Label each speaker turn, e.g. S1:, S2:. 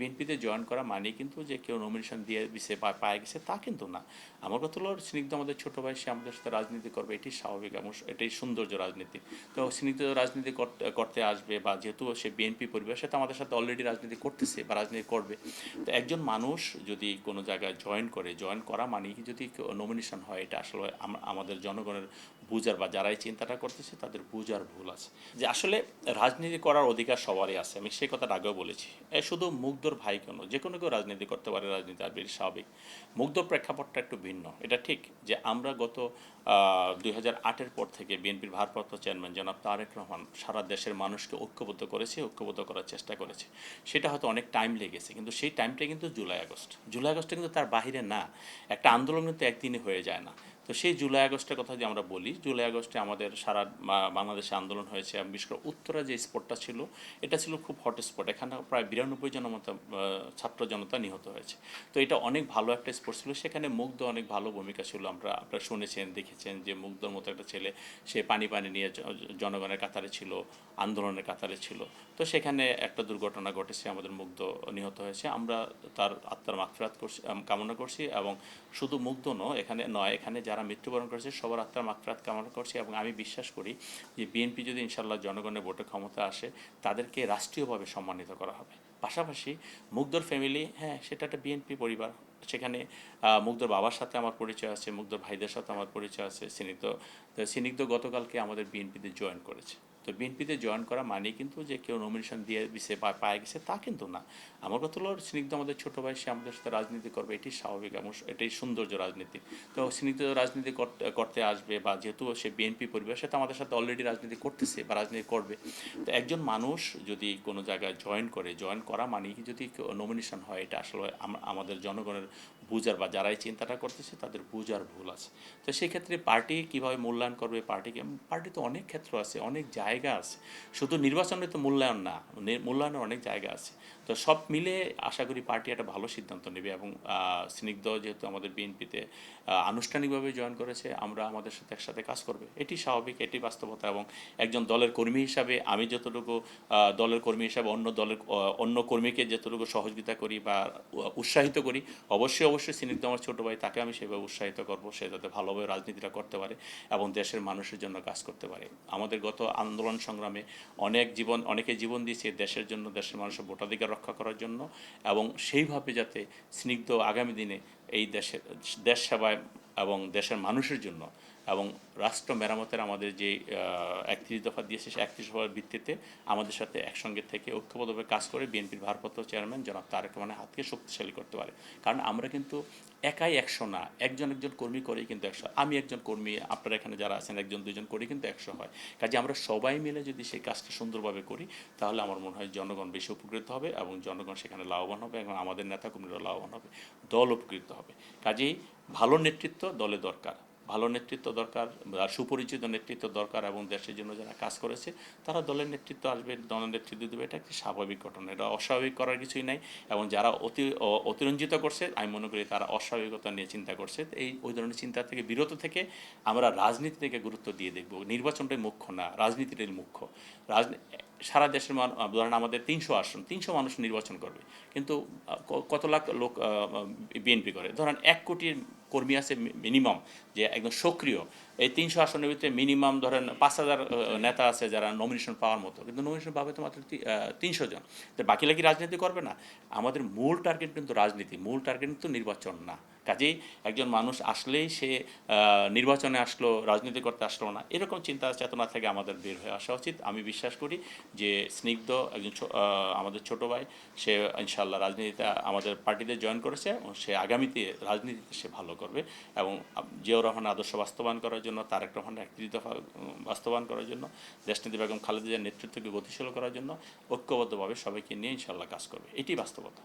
S1: বিএনপিতে জয়েন করা মানে কিন্তু যে কেউ নমিনেশন দিয়ে দিছে বা পায়ে গেছে, তা কিন্তু না। আমার কথা হলো, স্নিগ্ধ আমাদের ছোট ভাই, সে আমাদের সাথে রাজনীতি করবে এটি স্বাভাবিক, এবং এটাই সৌন্দর্য রাজনীতি। তো স্নিগ্ধ রাজনীতি করতে আসবে, বা যেহেতু সে বিএনপি পরিবার, সে তো আমাদের সাথে অলরেডি রাজনীতি করতেছে, বা রাজনীতি করবে। তো একজন মানুষ যদি কোনো জায়গায় জয়েন করে জয়েন করা মানে কি যদি নমিনেশন হয়, এটা আসলে আমাদের জনগণের বুঝার বা যারাই চিন্তাটা করতেছে, তাদের বুঝার ভুল আছে। যে আসলে রাজনীতি করার অধিকার সবারই আছে। আমি সেই কথাটা আগেও বলেছি। এ শুধু মুগ্ধর ভাই কেন? যে কোনো কেউ রাজনীতি করতে পারে, রাজনীতি আর স্বাভাবিক। মুগ্ধর প্রেক্ষাপটটা একটু ভিন্ন। এটা ঠিক যে আমরা গত দুই হাজার আটের পর থেকে বিএনপির ভারপ্রাপ্ত চেয়ারম্যান জনাব তারেক রহমান সারা দেশের মানুষকে ঐক্যবদ্ধ করেছে, ঐক্যবদ্ধ করার চেষ্টা করেছে। সেটা হয়তো অনেক টাইম লেগেছে, কিন্তু সেই টাইমটা কিন্তু জুলাই আগস্ট। জুলাই আগস্টে কিন্তু তার বাহিরে না। একটা আন্দোলন কিন্তু একদিনে হয়ে যায় না। তো সেই জুলাই আগস্টের কথা যদি আমরা বলি, জুলাই আগস্টে আমাদের সারা বাংলাদেশে আন্দোলন হয়েছে। বিশেষ করে উত্তরা যে স্পটটা ছিল, এটা ছিল খুব হট স্পট এখানে প্রায় বিরানব্বই জন মতো ছাত্র জনতা নিহত হয়েছে। তো এটা অনেক ভালো একটা স্পোর্ট ছিল। সেখানে মুগ্ধ অনেক ভালো ভূমিকা ছিল। আমরা আপনারা শুনেছেন, দেখেছেন যে মুগ্ধর মতো একটা ছেলে, সে পানি পানি নিয়ে জনগণের কাতারে ছিল, আন্দোলনের কাতারে ছিল। তো সেখানে একটা দুর্ঘটনা ঘটেছে, আমাদের মুগ্ধ নিহত হয়েছে। আমরা তার আত্মার মাগফিরাত করছি কামনা করছি এবং শুধু মুগ্ধ নয়, এখানে নয়, এখানে যারা মৃত্যুবরণ করেছে, সবার আত্মার মাত্রাত কামনা করছি এবং আমি বিশ্বাস করি যে বিএনপি যদি ইনশাল্লাহ জনগণের ভোটে ক্ষমতা আসে, তাদেরকে রাষ্ট্রীয়ভাবে সম্মানিত করা হবে। পাশাপাশি মুগ্ধর ফ্যামিলি হ্যাঁ সেটা একটা বিএনপি পরিবার। সেখানে মুগ্ধর বাবার সাথে আমার পরিচয় আছে, মুগ্ধর ভাইদের সাথে আমার পরিচয় আছে, স্নিগ্ধ স্নিগ্ধ গতকালকে আমাদের বিএনপিতে জয়েন করেছে। তো বিএনপিতে জয়েন করা মানে কিন্তু যে কেউ নমিনেশন দিয়ে দিছে বা পায়ে গেছে, তা কিন্তু না। আমার কথা হলো, স্নিগ্ধ আমাদের ছোট ভাই, সে আমাদের সাথে রাজনীতি করবে এটি স্বাভাবিক এবং এটাই সৌন্দর্য রাজনীতি। তো স্নিগ্ধ রাজনীতি করতে আসবে বা যেহেতু সে বিএনপি পরিবার, সে তো আমাদের সাথে অলরেডি রাজনীতি করতেছে বা রাজনীতি করবে। তো একজন মানুষ যদি কোনো জায়গায় জয়েন করে জয়েন করা মানে কি যদি নমিনেশন হয়, এটা আসলে আমাদের জনগণের বুঝার বা যারাই চিন্তাটা করতেছে, তাদের বুঝার ভুল আছে। তো সেই ক্ষেত্রে পার্টি কীভাবে মূল্যায়ন করবে পার্টিকে পার্টি তো অনেক ক্ষেত্র আছে, অনেক জায়গা আছে। শুধু নির্বাচনে তো মূল্যায়ন না মূল্যায়নের অনেক জায়গা আছে। তো সব মিলে আশা করি পার্টি একটা ভালো সিদ্ধান্ত নেবে এবং স্নিগ্ধ যেহেতু আমাদের বিএনপিতে আনুষ্ঠানিকভাবে জয়েন করেছে, আমরা আমাদের সাথে একসাথে কাজ করবে। এটি স্বাভাবিক, এটি বাস্তবতা এবং একজন দলের কর্মী হিসাবে আমি যতটুকু দলের কর্মী হিসাবে অন্য দলের অন্য কর্মীকে যতটুকু সহযোগিতা করি বা উৎসাহিত করি, অবশ্যই অবশ্যই স্নিগ্ধ আমার ছোটো ভাই, তাকে আমি সেভাবে উৎসাহিত করব, সে যাতে ভালোভাবে রাজনীতিটা করতে পারে এবং দেশের মানুষের জন্য কাজ করতে পারে। আমাদের গত আন্দোলন সংগ্রামে অনেক জীবন, অনেকে জীবন দিয়েছে দেশের জন্য, দেশের মানুষের ভোটাধিকার রক্ষা করার জন্য এবং সেইভাবে যাতে স্নিগ্ধ আগামী দিনে এই দেশের, দেশ সেবায় এবং দেশের মানুষের জন্য এবং রাষ্ট্র মেরামতের আমাদের যে একত্রিশ দফা দিয়েছে সেই একত্রিশ দফার ভিত্তিতে আমাদের সাথে একসঙ্গে থেকে ঐক্যবদ্ধভাবে কাজ করে বিএনপির ভারপ্রাপ্ত চেয়ারম্যান জনাব তারেক রহমানের হাতকে শক্তিশালী করতে পারে। কারণ আমরা কিন্তু একাই একশো না, একজন একজন কর্মী করেই কিন্তু একশো। আমি একজন কর্মী, আপনারা এখানে যারা আছেন, একজন দুজন করেই কিন্তু একশো হয়। কাজে আমরা সবাই মিলে যদি সেই কাজটা সুন্দরভাবে করি, তাহলে আমার মনে হয় জনগণ বেশি উপকৃত হবে এবং জনগণ সেখানে লাভবান হবে এবং আমাদের নেতা কর্মীরা লাভবান হবে, দল উপকৃত হবে। কাজেই ভালো নেতৃত্ব দলে দরকার। ভালো নেতৃত্ব দরকার সুপরিচিত নেতৃত্ব দরকার এবং দেশের জন্য যারা কাজ করেছে, তারা দলের নেতৃত্ব আসবে, দলের নেতৃত্ব দেবে, এটা একটি স্বাভাবিক ঘটনা এটা অস্বাভাবিক করার কিছুই নাই এবং যারা অতি অতিরঞ্জিত করছে, আমি মনে করি তারা অস্বাভাবিকতা নিয়ে চিন্তা করছে। এই, ওই ধরনের চিন্তা থেকে, বিরত থেকে আমরা রাজনীতি থেকে গুরুত্ব দিয়ে দেখব। নির্বাচনটাই মুখ্য না, রাজনীতিটাই মুখ্য। রাজনীতি সারা দেশের ধরেন আমাদের তিনশো আসন, তিনশো মানুষ নির্বাচন করবে। কিন্তু কত লাখ লোক বিএনপি করে? ধরেন এক কোটির কর্মী আছে মিনিমাম যে একদম সক্রিয় এই তিনশো আসনের ভিতরে মিনিমাম ধরেন পাঁচ হাজার নেতা আছে যারা নমিনেশন পাওয়ার মতো। কিন্তু নমিনেশন পাবে তো মাত্র তিনশো জন। তো বাকিরা কি রাজনীতি করবে না? আমাদের মূল টার্গেট কিন্তু রাজনীতি। মূল টার্গেট কিন্তু নির্বাচন না। কাজেই একজন মানুষ আসলেই সে নির্বাচনে আসলো, রাজনীতি করতে আসলো না। এরকম চিন্তা, চেতনা থেকে আমাদের বের হয়ে আসা উচিত। আমি বিশ্বাস করি যে স্নিগ্ধ একজন আমাদের ছোট ভাই, সে ইনশাল্লাহ রাজনীতিতে, আমাদের পার্টিতে জয়েন করেছে এবং সে আগামীতে রাজনীতিতে সে ভালো করবে এবং জিয়াউর রহমানের আদর্শ বাস্তবায়ন করার জন্য তারেক রহমানের একত্রিশ দফা উম, বাস্তবায়ন করার জন্য দেশনীতি বেগম খালেদা জিয়ার নেতৃত্বকে গতিশীল করার জন্য ঐক্যবদ্ধভাবে সবাইকে নিয়ে ইনশাল্লাহ কাজ করবে। এটি বাস্তবতা।